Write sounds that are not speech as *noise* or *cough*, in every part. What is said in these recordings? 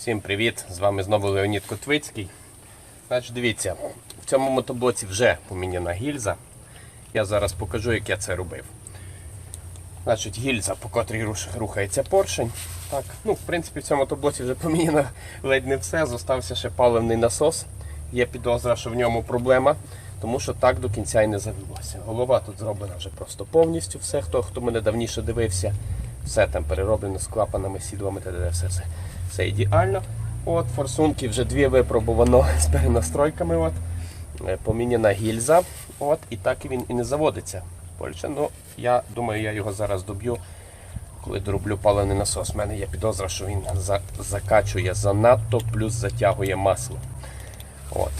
Всім привіт! З вами знову Леонід Котвицький. Значить, дивіться, в цьому мотоблоці вже поміняна гільза. Я зараз покажу, як я це робив. Значить, гільза, по котрій рухається поршень. Так, ну, в принципі, в цьому мотоблоці вже *laughs* поміняно ледь не все. Зостався ще паливний насос. Є підозра, що в ньому проблема, тому що так до кінця і не завелося. Голова тут зроблена вже просто повністю. Все, хто, хто мене давніше дивився, все там перероблено з клапанами, сідлами, т.д. все, все, все ідеально. От, форсунки вже дві випробувано *laughs* з перенастройками. От. Е, Поміняна гільза. От, і так він і не заводиться. Польща. Ну, я думаю, я його зараз доб'ю, коли дороблю паливний насос. У мене є підозра, що він за, закачує занадто, плюс затягує масло. От.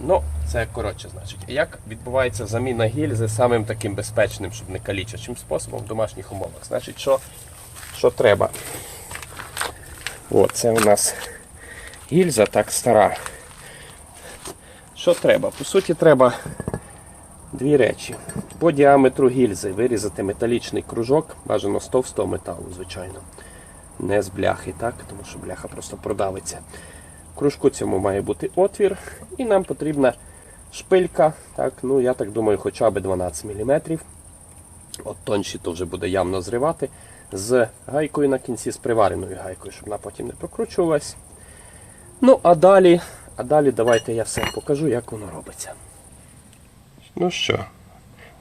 Ну, це коротше, значить. Як відбувається заміна гільзи самим таким безпечним, щоб не калічачим способом в домашніх умовах? Значить, що, що треба? От, це у нас гільза так стара. Що треба? По суті, треба дві речі. По діаметру гільзи вирізати металічний кружок, бажано з товстого металу, звичайно. Не з бляхи, так? тому що бляха просто продавиться. Кружку цьому має бути отвір, і нам потрібна шпилька. Так, ну Я так думаю, хоча б 12 мм. От тонші то вже буде явно зривати. З гайкою на кінці, з привареною гайкою, щоб вона потім не прокручувалась. Ну, а далі, а далі давайте я все покажу, як воно робиться. Ну що,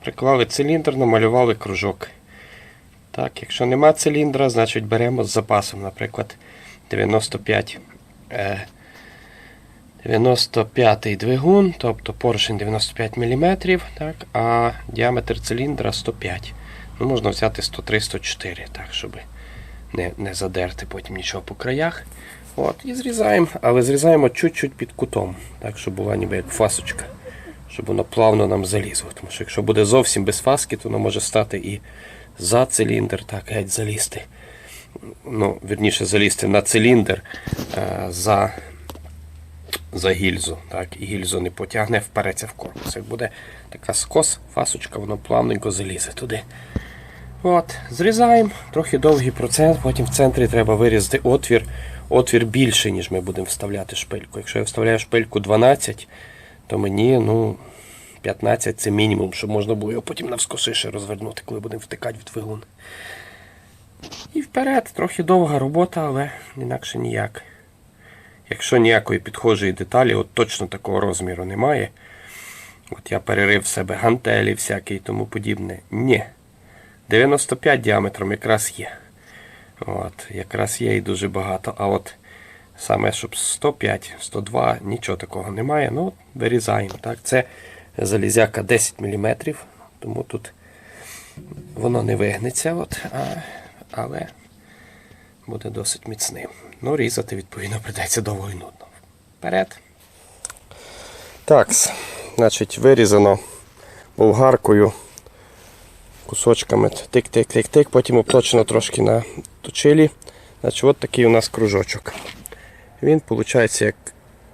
приклали циліндр, намалювали кружок. Так, якщо нема циліндра, значить беремо з запасом, наприклад, 95. Е, 95 двигун, тобто поршень 95 мм, так, а діаметр циліндра 105 Ну, Можна взяти 103-104, так, щоб не, не задерти потім нічого по краях. От, І зрізаємо, але зрізаємо чуть-чуть під кутом, так, щоб була ніби як фасочка, щоб воно плавно нам залізло. Тому що якщо буде зовсім без фаски, то воно може стати і за циліндр, так, геть залізти. Ну, вірніше залізти на циліндр е, за за гільзу. Так, І гільзу не потягне, впереться в корпус. Як буде така скос, фасочка, воно плавненько залізе туди. От, Зрізаємо, трохи довгий процес, потім в центрі треба вирізати отвір. Отвір більший, ніж ми будемо вставляти шпильку. Якщо я вставляю шпильку 12, то мені ну, 15 це мінімум, щоб можна було його потім навскосише розвернути, коли будемо втикати в двигун. І вперед, трохи довга робота, але інакше ніяк. Якщо ніякої підхожої деталі, от точно такого розміру немає. От я перерив в себе гантелі всякі і тому подібне. Ні. 95 діаметром якраз є. От, Якраз є і дуже багато. А от саме, щоб 105, 102, нічого такого немає. Ну, вирізаємо. Так? Це залізяка 10 мм, тому тут воно не вигнеться, от, а, але буде досить міцним. Ну, різати, відповідно, придеться довго і нудно. Вперед. Так, значить, вирізано болгаркою кусочками тик-тик-тик-тик, потім обточено трошки на точилі. Значить, от такий у нас кружочок. Він, виходить, як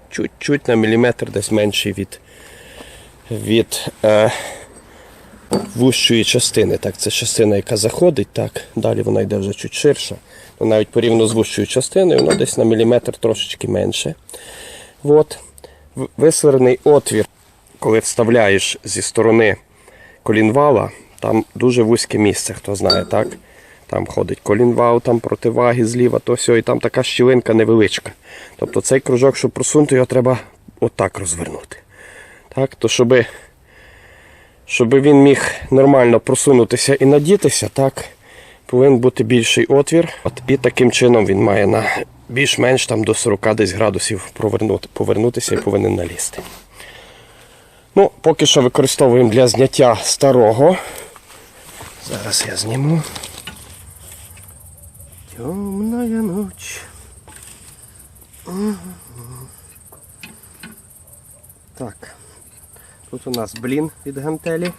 чуть-чуть на міліметр десь менший від від е, вущої частини. Так, Це частина, яка заходить, так, далі вона йде вже чуть ширша. Ну, навіть порівняно з вущою частиною, воно десь на міліметр трошечки менше. От. В- Висварений отвір, коли вставляєш зі сторони колінвала, там дуже вузьке місце, хто знає, так? Там ходить колінвал, там противаги зліва, то все, і там така щілинка невеличка. Тобто цей кружок, щоб просунути, його треба отак розвернути. Так, то щоби, щоби він міг нормально просунутися і надітися, так, повинен бути більший отвір. От, і таким чином він має на більш-менш там до 40 десь градусів провернути, повернутися і повинен налізти. Ну, поки що використовуємо для зняття старого. Зараз я зніму. Темная ночь. Так. Тут у нас блін від гантелі.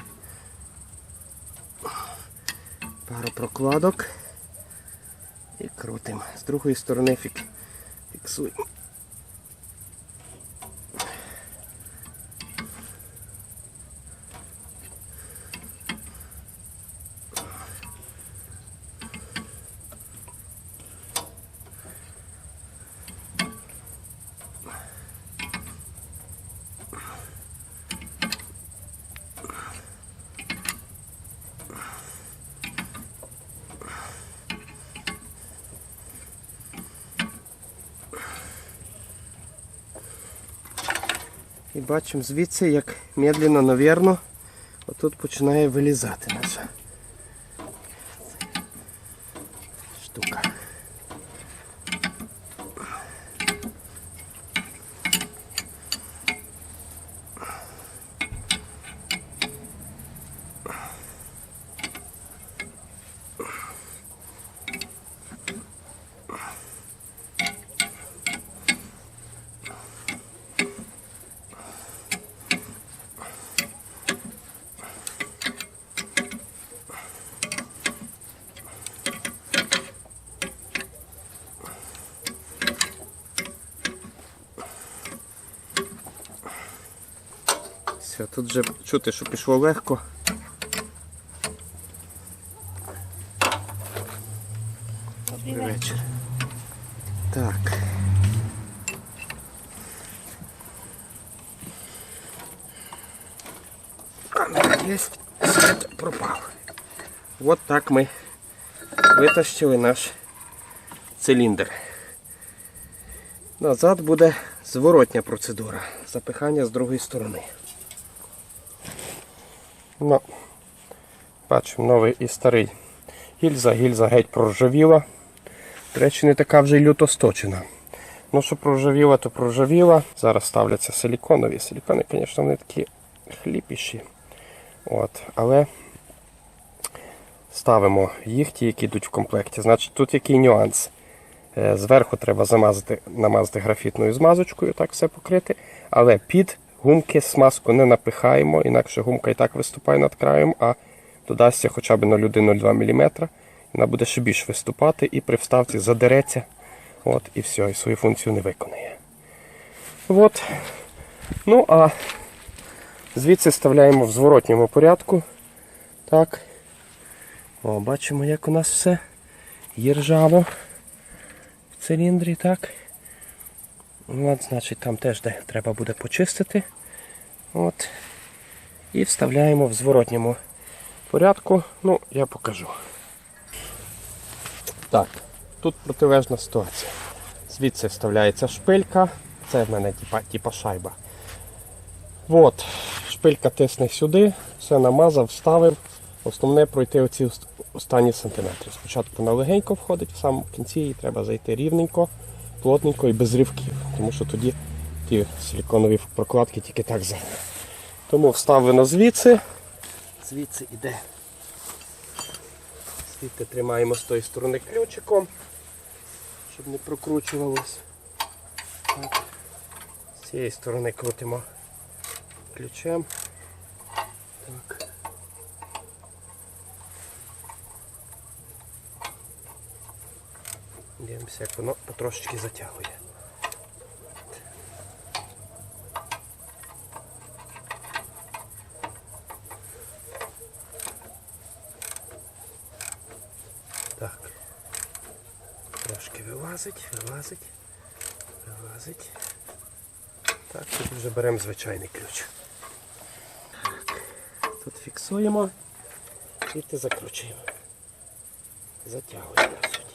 Пару прокладок. І крутимо. З другої сторони фік... фіксуємо. І бачимо звідси, як медленно, навірно, отут починає вилізати наша Все, тут вже чути, що пішло легко. Добрий вечір. Так. Є світ пропав. От так ми витащили наш циліндр. Назад буде зворотня процедура. Запихання з другої сторони. Ну, бачимо новий і старий гільза. Гільза геть проржавіла. До речі, не така вже й люто сточена. Ну, що проржавіла, то проржавіла. Зараз ставляться силіконові. Силікони, звісно, вони такі хліпіші. От, але ставимо їх, ті, які йдуть в комплекті. Значить, тут який нюанс. Е, Зверху треба замазати, намазати графітною змазочкою, так все покрити. Але під гумки смазку не напихаємо, інакше гумка і так виступає над краєм, а додасться хоча б 0,1-0,2 мм. Вона буде ще більш виступати і при вставці задереться. От, і все, і свою функцію не виконає. От. Ну, а звідси вставляємо в зворотньому порядку. Так. О, бачимо, як у нас все є ржаво в циліндрі, так. От, значить, там теж де треба буде почистити. От. І вставляємо в зворотньому порядку. Ну, я покажу. Так, тут протилежна ситуація. Звідси вставляється шпилька. Це в мене типа, типа шайба. От, шпилька тисне сюди, все намазав, вставив. Основне пройти оці останні сантиметри. Спочатку вона легенько входить, в самому кінці їй треба зайти рівненько, плотненько і без ривків. Тому що тоді ті силіконові прокладки тільки так займе. Тому вставлено звідси. Звідси йде. Звідти тримаємо з тої сторони ключиком, щоб не прокручувалось. З цієї сторони крутимо ключем. Так. Дивимося, як воно потрошечки затягує. Так. Трошки вилазить, вилазить, вилазить. Так, тут вже беремо звичайний ключ. Тут фіксуємо і закручуємо. Затягуємо сюди.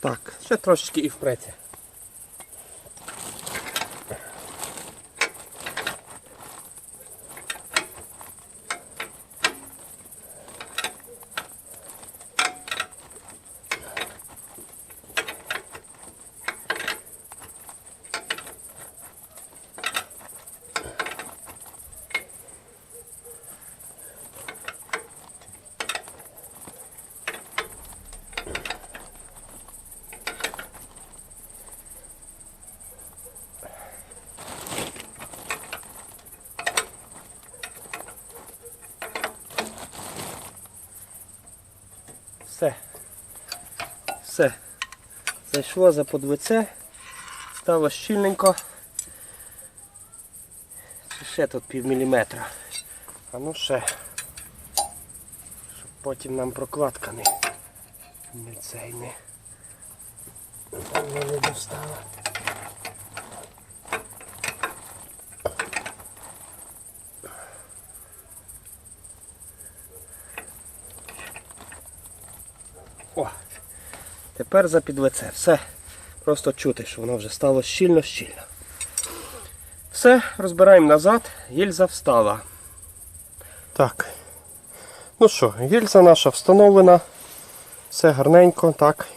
Так, ще трошечки і впреться. Все. Зайшло за подвице. Стало щільненько. Ще тут пів міліметра. А ну ще. Щоб потім нам прокладка не, не цей не, не достала. Тепер за підвице. Все. Просто чути, що воно вже стало щільно-щільно. Все, розбираємо назад, гільза встала. Так. Ну що, гільза наша встановлена. Все гарненько, так.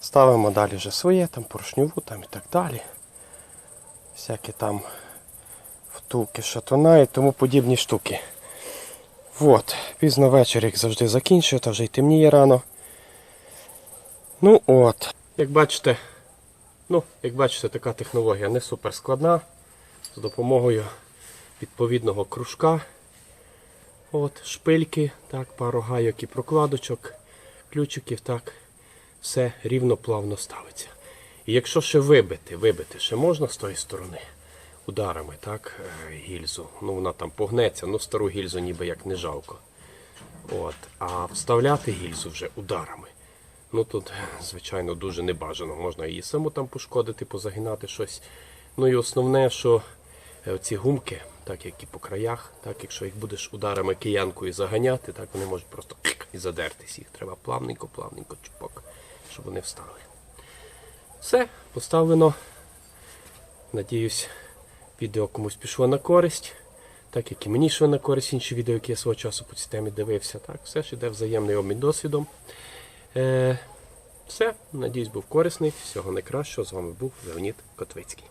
Ставимо далі вже своє, там поршньову там і так далі. Всякі там втулки, шатуна і тому подібні штуки. От, пізно ввечері, як завжди, закінчую, та вже й темніє рано. Ну от. Як бачите, ну, як бачите, така технологія не супер складна. З допомогою відповідного кружка. От, шпильки, так, пару гайок і прокладочок, ключиків, так, все рівно плавно ставиться. І якщо ще вибити, вибити ще можна з тої сторони ударами, так, е, гільзу. Ну вона там погнеться, ну стару гільзу ніби як не жалко. От, а вставляти гільзу вже ударами. Ну тут, звичайно, дуже небажано. Можна її саму там пошкодити, позагинати щось. Ну і основне, що е, ці гумки, так як і по краях, так якщо їх будеш ударами киянкою заганяти, так вони можуть просто і задертись. Їх треба плавненько, плавненько чупок, щоб вони встали. Все, поставлено. Надіюсь, відео комусь пішло на користь. Так як і мені йшло на користь інші відео, які я свого часу по цій темі дивився. Так, все ж іде взаємний обмін досвідом. Е, все, надіюсь, був корисний. Всього найкращого. З вами був Леонід Котвицький.